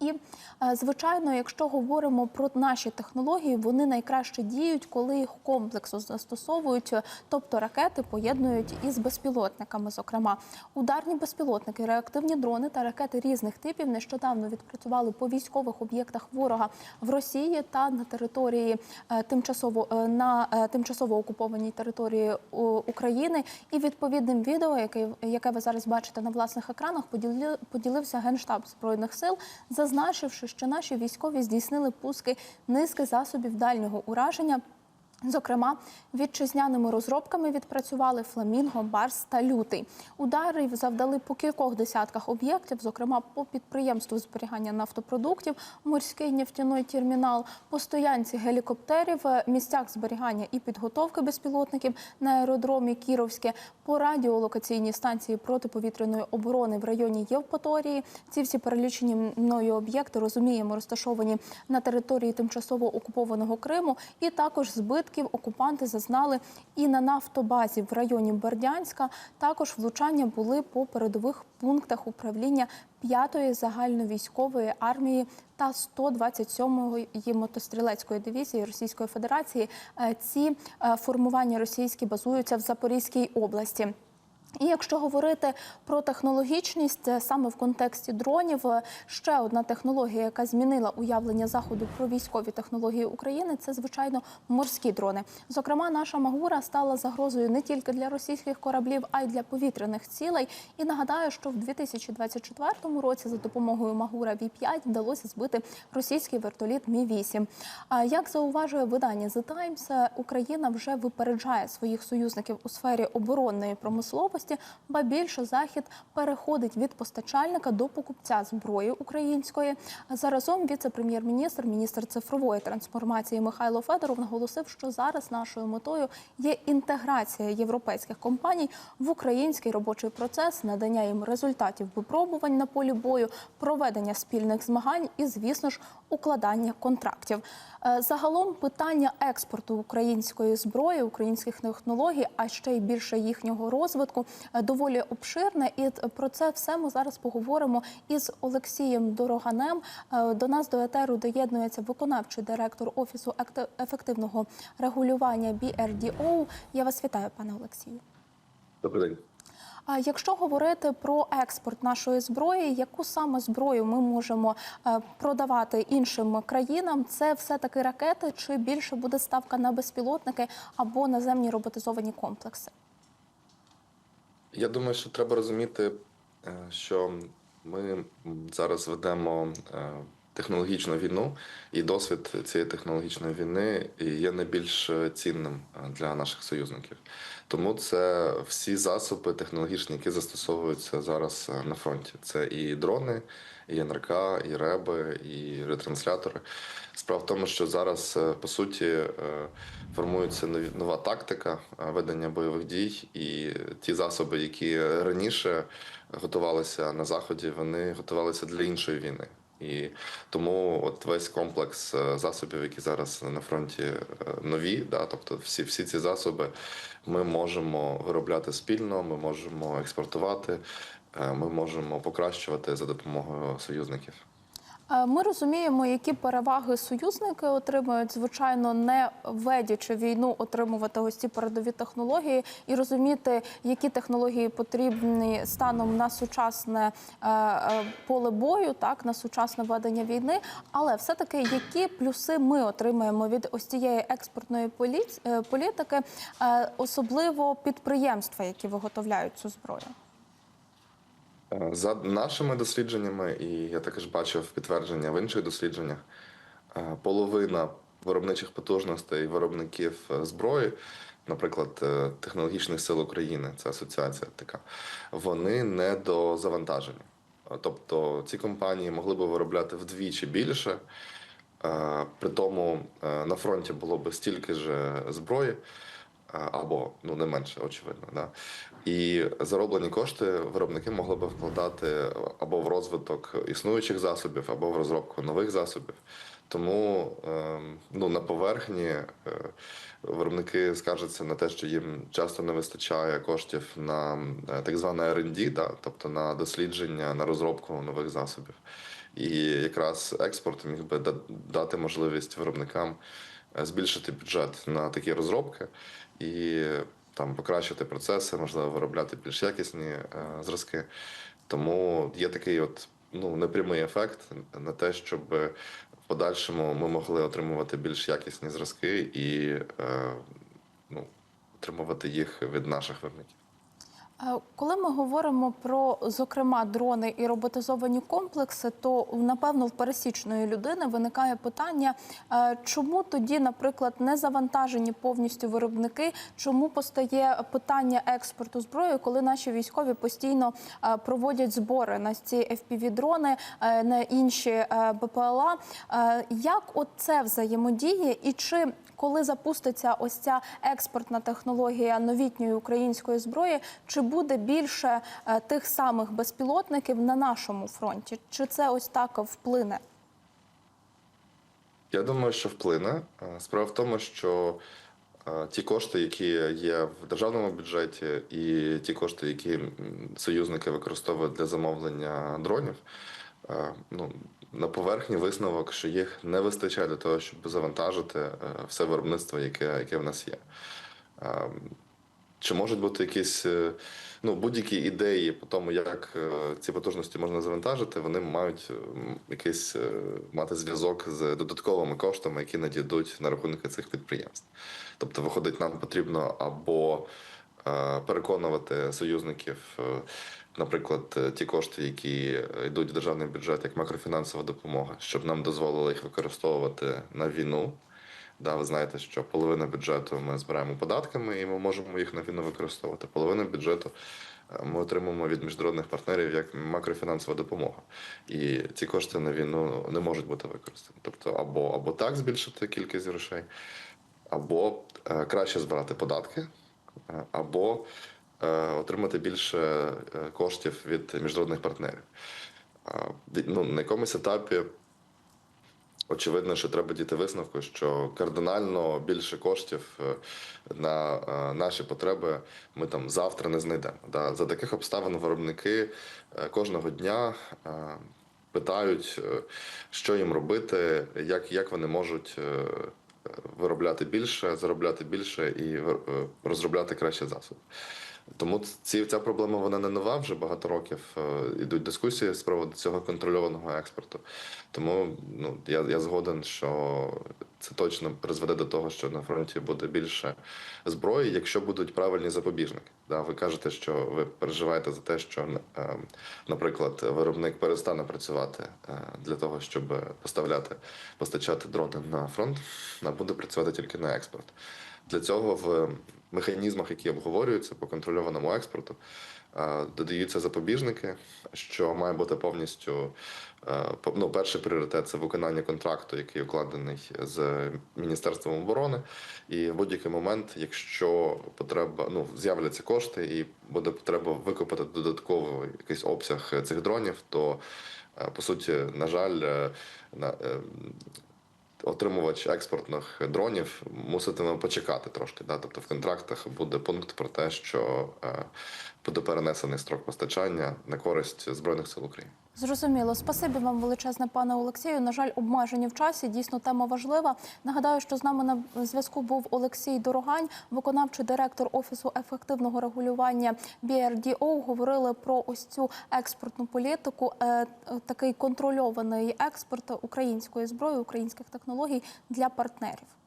І е, звичайно, якщо говоримо про наші технології, вони найкраще діють, коли їх комплексно застосовують, тобто ракети поєднують із безпілотниками. Зокрема, ударні безпілотники, реактивні дрони та ракети різних типів нещодавно відпрацювали по військових об'єктах ворога в Росії та на території е, тимчасово е, на тимчасово окупованій території України. І відповідним відео, яке, яке ви зараз бачите на власних екранах, поділи- поділився генштаб збройних сил, зазначивши, що наші військові здійснили пуски низки засобів дальнього ураження. Зокрема, вітчизняними розробками відпрацювали фламінго, барс та лютий. Ударів завдали по кількох десятках об'єктів, зокрема по підприємству зберігання нафтопродуктів, морський нефтяний термінал, по стоянці гелікоптерів, е, місцях зберігання і підготовки безпілотників на аеродромі Кіровське, по радіолокаційній станції протиповітряної оборони в районі Євпаторії. Ці всі перелічені мною об'єкти розуміємо, розташовані на території тимчасово окупованого Криму, і також збитків окупанти зазнали і на нафтобазі в районі Бердянська. Також влучання були по передових пунктах управління 5-ї загальновійськової армії та 127-ї мотострілецької дивізії Російської Федерації. Е, Ці е, формування російські базуються в Запорізькій області. І якщо говорити про технологічність е, саме в контексті дронів, е, ще одна технологія, яка змінила уявлення заходу про військові технології України, це звичайно морські дрони. Зокрема, наша Магура стала загрозою не тільки для російських кораблів, а й для повітряних цілей. І нагадаю, що в 2024 році за допомогою Магура Ві-5 вдалося збити російський вертоліт Мі 8 А як зауважує видання The Times, е, Україна вже випереджає своїх союзників у сфері оборонної промисловості, ба більше захід переходить від постачальника до покупця зброї української. Заразом віце-прем'єр-міністр, міністр цифрової трансформації Михайло Федоров наголосив, що зараз нашою метою є інтеграція європейських компаній в український робочий процес, надання їм результатів випробувань на полі бою, проведення спільних змагань і, звісно ж, укладання контрактів. Е, Загалом питання експорту української зброї, українських технологій, а ще й більше їхнього розвитку доволі обширне. І про це все ми зараз поговоримо із Олексієм Дороганем. Е, До нас до етеру доєднується виконавчий директор офісу ефективного регулювання BRDO. Я вас вітаю, пане Олексію. Добрий день. А якщо говорити про експорт нашої зброї, яку саме зброю ми можемо е, продавати іншим країнам? Це все таки ракети, чи більше буде ставка на безпілотники або наземні роботизовані комплекси? Я думаю, що треба розуміти, е, що ми зараз ведемо е, технологічну війну, і досвід цієї технологічної війни є найбільш цінним е, для наших союзників. Тому це всі засоби технологічні, які застосовуються зараз на фронті. Це і дрони, і НРК, і реби, і ретранслятори. Справа в тому, що зараз е, по суті е, формується нова тактика е, ведення бойових дій, і ті засоби, які раніше готувалися на заході, вони готувалися для іншої війни. І тому от весь комплекс е, засобів, які зараз на фронті е, нові, да, тобто всі, всі ці засоби ми можемо виробляти спільно, ми можемо експортувати, е, ми можемо покращувати за допомогою союзників. Е, Ми розуміємо, які переваги союзники отримують, звичайно, не ведячи війну, отримувати ось ці передові технології і розуміти, які технології потрібні станом на сучасне е, е, поле бою, так на сучасне ведення війни. Але все таки, які плюси ми отримаємо від ось цієї експортної полі- політики, особливо підприємства, які виготовляють цю зброю. Е, За нашими дослідженнями, і я також бачив підтвердження в інших дослідженнях, е, половина виробничих потужностей виробників е, зброї, наприклад, технологічних сил України, це асоціація така, вони недозавантажені. Е, Тобто ці компанії могли би виробляти вдвічі більше. При тому на фронті було б стільки ж зброї, або ну не менше, очевидно. Да? І зароблені кошти виробники могли би вкладати або в розвиток існуючих засобів, або в розробку нових засобів. Тому е, ну, на поверхні е, виробники скаржаться на те, що їм часто не вистачає коштів на е, так зване R&D, да, тобто на дослідження, на розробку нових засобів. І якраз експорт міг би дати можливість виробникам збільшити бюджет на такі розробки і там покращити процеси, можливо, виробляти більш якісні е, зразки. Тому є такий от ну непрямий ефект на те, щоб в подальшому ми могли отримувати більш якісні зразки і е, ну, отримувати їх від наших виробників. Е, Коли ми говоримо про зокрема дрони і роботизовані комплекси, то напевно в пересічної людини виникає питання, е, чому тоді, наприклад, не завантажені повністю виробники, чому постає питання експорту зброї, коли наші військові постійно е, проводять збори на ці FPV-дрони, е, на інші БПЛА. Як от це взаємодіє, і чи коли запуститься ось ця експортна технологія новітньої української зброї, чи буде більше е, тих самих безпілотників на нашому фронті? Чи це ось так вплине? Я думаю, що вплине. Е, Справа в тому, що е, ті кошти, які є в державному бюджеті, і ті кошти, які союзники використовують для замовлення дронів, ну, на поверхні висновок, що їх не вистачає для того, щоб завантажити е, все виробництво, яке, яке в нас є. Е, Чи можуть бути якісь е, ну, будь-які ідеї по тому, як е, ці потужності можна завантажити, вони мають е, якийсь е, мати зв'язок з додатковими коштами, які надійдуть на рахунки цих підприємств. Тобто, виходить, нам потрібно або е, переконувати союзників, е, наприклад, е, ті кошти, які йдуть в державний бюджет як макрофінансова допомога, щоб нам дозволили їх використовувати на війну. Да, ви знаєте, що половина бюджету ми збираємо податками, і ми можемо їх на війну використовувати. Половину бюджету е, ми отримуємо від міжнародних партнерів як макрофінансова допомога. І ці кошти на війну не можуть бути використані. Тобто, або, або так збільшити кількість грошей, або е, краще збирати податки, е, або е, отримати більше е, коштів від міжнародних партнерів. Е, ну, на якомусь етапі очевидно, що треба діти висновку, що кардинально більше коштів е, на е, наші потреби ми там завтра не знайдемо. За таких обставин виробники е, кожного дня е, питають, е, що їм робити, як, як вони можуть. Виробляти більше, заробляти більше і е, розробляти краще засоби. Тому ці, ця проблема вона не нова. Вже багато років е, ідуть дискусії з приводу цього контрольованого експорту. Тому ну я, я згоден, що це точно призведе до того, що на фронті буде більше зброї, якщо будуть правильні запобіжники. Да, ви кажете, що ви переживаєте за те, що е, наприклад, виробник перестане працювати е, для того, щоб поставляти постачати дрони на фронт, а буде працювати тільки на експорт. Для цього в механізмах, які обговорюються по контрольованому експорту, додаються запобіжники, що має бути повністю е, ну, перший пріоритет це виконання контракту, який укладений з Міністерством оборони. І в будь-який момент, якщо потреба, ну з'являться кошти і буде потреба викупити додатковий якийсь обсяг цих дронів, то е, по суті, на жаль, е, на отримувач експортних дронів муситиме почекати трошки. Да? Тобто в контрактах буде пункт про те, що е, буде перенесений строк постачання на користь Збройних сил України. Зрозуміло, спасибі вам величезне, пане Олексію. На жаль, обмежені в часі. Дійсно, тема важлива. Нагадаю, що з нами на зв'язку був Олексій Дорогань, виконавчий директор офісу ефективного регулювання BRDO. Говорили про ось цю експортну політику, е, такий контрольований експорт української зброї, українських технологій для партнерів.